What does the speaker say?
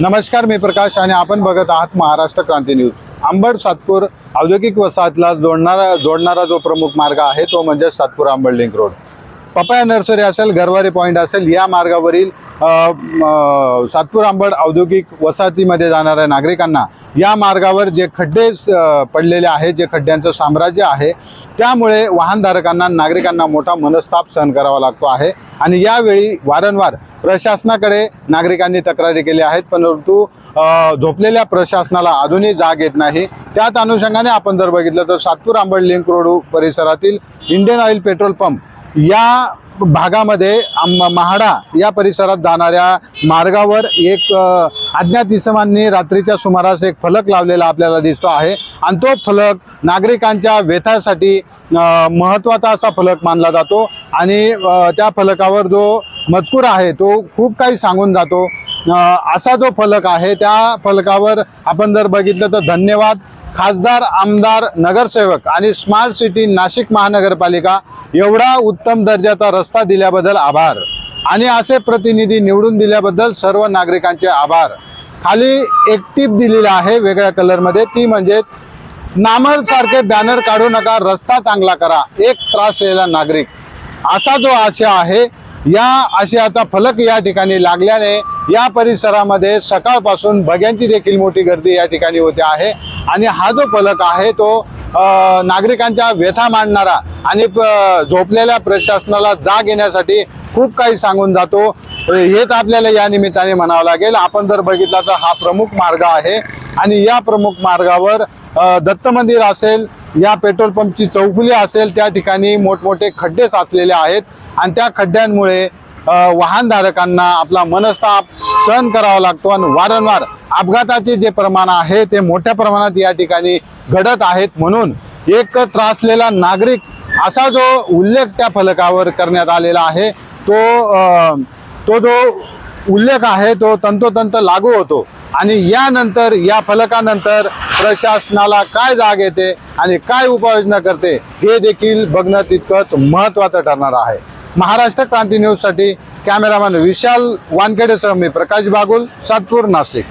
नमस्कार मी प्रकाश आणि आपण बघत आहात महाराष्ट्र क्रांती न्यूज. अंबड सातपूर औद्योगिक वसाहतला जोडणारा जोडणारा जो प्रमुख मार्ग आहे तो म्हणजे Satpur Ambad link road. Papaya nursery असेल गरवारे पॉईंट असेल या मार्गावरील सातपूर आंबड औद्योगिक वसाहतीमध्ये जाणाऱ्या नागरिकांना या मार्गावर जे खड्डे पडलेले आहेत जे खड्ड्यांचं साम्राज्य आहे त्यामुळे वाहनधारकांना नागरिकांना मोठा मनस्ताप सहन करावा लागतो आहे. आणि यावेळी वारंवार प्रशासनाकडे नागरिकांनी तक्रारी केल्या आहेत परंतु झोपलेल्या प्रशासनाला अजूनही जाग येत नाही. त्याच अनुषंगाने आपण जर बघितलं तर सातपूर आंबड लिंक रोड परिसरातील इंडियन ऑइल पेट्रोल पंप या भागामध्ये महाडा या परिसरात जाणाऱ्या मार्गावर एक अज्ञात इसमांनी रात्रीच्या सुमारास एक फलक लावलेला आपल्याला दिसतो आहे. आणि तो फलक नागरिकांच्या व्यथासाठी महत्त्वाचा असा फलक मानला जातो. आणि त्या फलकावर जो मजकूर आहे तो खूप काही सांगून जातो. असा जो फलक आहे त्या फलकावर आपण जर बघितलं तर धन्यवाद. खासदार आमदार नगरसेवक आणि स्मार्ट सिटी नाशिक महानगरपालिका एवढा उत्तम दर्जाचा रस्ता दिल्याबद्दल आभार. आणि असे प्रतिनिधी निवडून दिल्याबद्दल सर्व नागरिकांचे आभार. खाली एक टीप दिलेली आहे वेगळ्या कलरमध्ये. ती म्हणजे नामर सारखे बॅनर काढू नका रस्ता चांगला करा एक त्रासलेला नागरिक. असा जो आशय आहे या आशयाचा फलक या ठिकाणी लागल्याने या परिसरामध्ये सकाळपासून भग्यांची देखील मोठी गर्दी या ठिकाणी होते आहे. आणि हा जो फलक आहे तो नागरिकांच्या व्यथा मांडणारा आणि प- झोपलेल्या प्रशासनाला जाग येण्यासाठी खूप काही सांगून जातो. हेच आपल्याला या निमित्ताने म्हणावं लागेल. आपण जर बघितला तर हा प्रमुख मार्ग आहे. आणि या प्रमुख मार्गावर दत्त मंदिर असेल या पेट्रोल पंपची चौफुली असेल त्या ठिकाणी मोठमोठे खड्डे साचलेले आहेत. आणि त्या खड्ड्यांमुळे वाहनधारकांना आपला मनस्ताप सहन करावा लागतो आणि वारंवार अपघाताचे जे प्रमाण आहे ते मोठ्या प्रमाणात या ठिकाणी घडत आहेत. म्हणून एक त्रासलेला नागरिक असा जो उल्लेख त्या फलकावर करण्यात आलेला आहे तो आ, तो जो उल्लेख आहे तो तंतोतंत लागू होतो. आणि यानंतर या फलकानंतर प्रशासनाला काय जाग येते आणि काय उपाययोजना करते हे देखील बघणं तितकंच महत्त्वाचं ठरणार आहे. महाराष्ट्र क्रांती न्यूजसाठी कॅमेरामॅन विशाल वानखेडेसह मी प्रकाश बागुल सातपूर नाशिक.